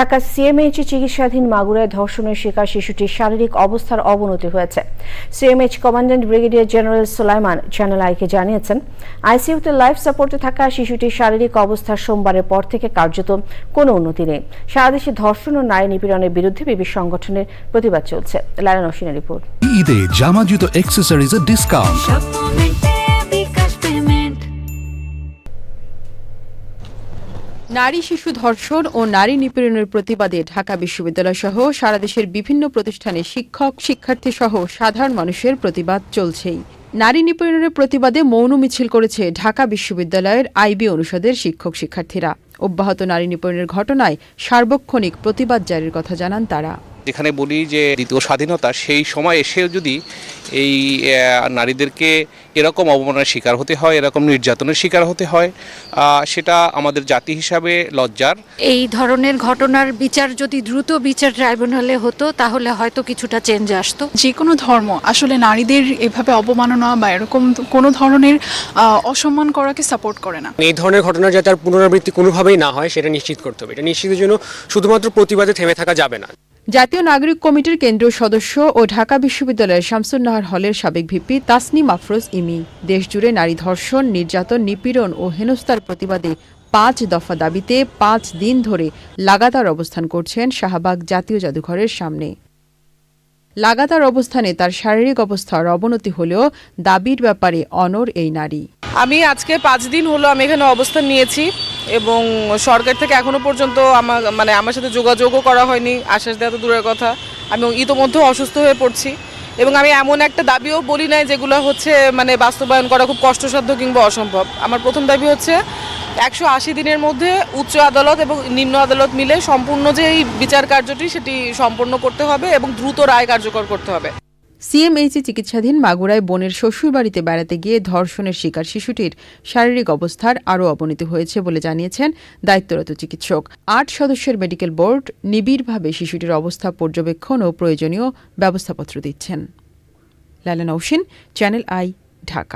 Dhaka CMH চিকিৎসাধীন মাগুরায় ধর্ষণের শিকার শিশুটির শারীরিক অবস্থার অবনতি হয়েছে। CMH commandant brigadier general Sulaiman channel আইকে জানিয়েছেন আইসিইউতে লাইফ সাপোর্টে থাকা শিশুটির শারীরিক অবস্থার সোমবারের পর থেকে কার্যত কোনো উন্নতি নেই। সারা দেশে ধর্ষণ ও নারী নিপীড়নের বিরুদ্ধে বিবিধ সংগঠনের প্রতিবাদ চলছে। লায়ন অসিনের রিপোর্ট। ঈদে জামা জুতো অ্যাক্সেসরিজের ডিসকাউন্ট নারী শিশু ধর্ষণ ও নারী নিপীড়নের প্রতিবাদে ঢাকা বিশ্ববিদ্যালয় সহ সারা দেশের বিভিন্ন প্রতিষ্ঠানে শিক্ষক, শিক্ষার্থী সহ সাধারণ মানুষের প্রতিবাদ চলছেই। নারী নিপীড়নের প্রতিবাদে মৌন মিছিল করেছে ঢাকা বিশ্ববিদ্যালয়ের আইবি অনুষদের শিক্ষক, শিক্ষার্থীরা। অব্যাহত নারী নিপীড়নের ঘটনায় সার্বক্ষণিক প্রতিবাদ জারির কথা জানান তারা। যেখানে বলি যে দ্বিতীয় স্বাধীনতা সেই সময় এসেও যদি এই নারীদেরকে এরকম অবমাননার শিকার হতে হয় এরকম নির্যাতনের শিকার হতে হয় সেটা আমাদের জাতি হিসাবে লজ্জার। এই ধরনের ঘটনার বিচার যদি দ্রুত বিচার ট্রাইব্যুনালে হতো তাহলে হয়তো কিছুটা চেঞ্জ আসতো। যে কোনো ধর্ম আসলে নারীদের এভাবে অবমাননা বা এরকম কোনো ধরনের অসম্মান করাকে সাপোর্ট করে না। এই ধরনের ঘটনা যাতে আর পুনরাবৃত্তি কোনোভাবেই না হয় সেটা নিশ্চিত করতে হবে। এটা নিশ্চিতের জন্য শুধুমাত্র প্রতিবাদে থেমে থাকা যাবে না। জাতীয় নাগরিক কমিটির কেন্দ্রীয় সদস্য ও ঢাকা বিশ্ববিদ্যালয়ের শামসুন্নাহার হলের সাবেক ভিপি তাসনিম আফরোজ ইমি। দেশজুড়ে নারী ধর্ষণ, নির্যাতন, নিপীড়ন ও হেনস্থার প্রতিবাদে পাঁচ দফা দাবিতে পাঁচ দিন ধরে লাগাতার অবস্থান করছেন শাহবাগ জাতীয় জাদুঘরের সামনে। লাগাতার অবস্থানে তার শারীরিক অবস্থার অবনতি হলেও দাবির ব্যাপারে অনর এই নারী। আমি আজকে পাঁচ দিন হলো আমি এখানে অবস্থান নিয়েছি। এবং সরকার থেকে এখনও পর্যন্ত আমার মানে আমার সাথে যোগাযোগও করা হয়নি, আশ্বাস দেওয়া তো দূরের কথা। আমি ইতোমধ্যে অসুস্থ হয়ে পড়ছি। এবং আমি এমন একটা দাবিও বলি নাই যেগুলো হচ্ছে মানে বাস্তবায়ন করা খুব কষ্টসাধ্য কিংবা অসম্ভব। আমার প্রথম দাবি হচ্ছে, একশো আশি দিনের মধ্যে উচ্চ আদালত এবং নিম্ন আদালত মিলে সম্পূর্ণ যে এই বিচার কার্যটি, সেটি সম্পন্ন করতে হবে এবং দ্রুত রায় কার্যকর করতে হবে। সিএমএইচে চিকিৎসাধীন মাগুরায় বোনের শ্বশুরবাড়িতে বেড়াতে গিয়ে ধর্ষণের শিকার শিশুটির শারীরিক অবস্থার আরও অবনতি হয়েছে বলে জানিয়েছেন দায়িত্বরত চিকিৎসক। আট সদস্যের মেডিকেল বোর্ড নিবিড়ভাবে শিশুটির অবস্থা পর্যবেক্ষণ ও প্রয়োজনীয় ব্যবস্থাপত্র দিচ্ছেন। লালা চ্যানেল আই, ঢাকা।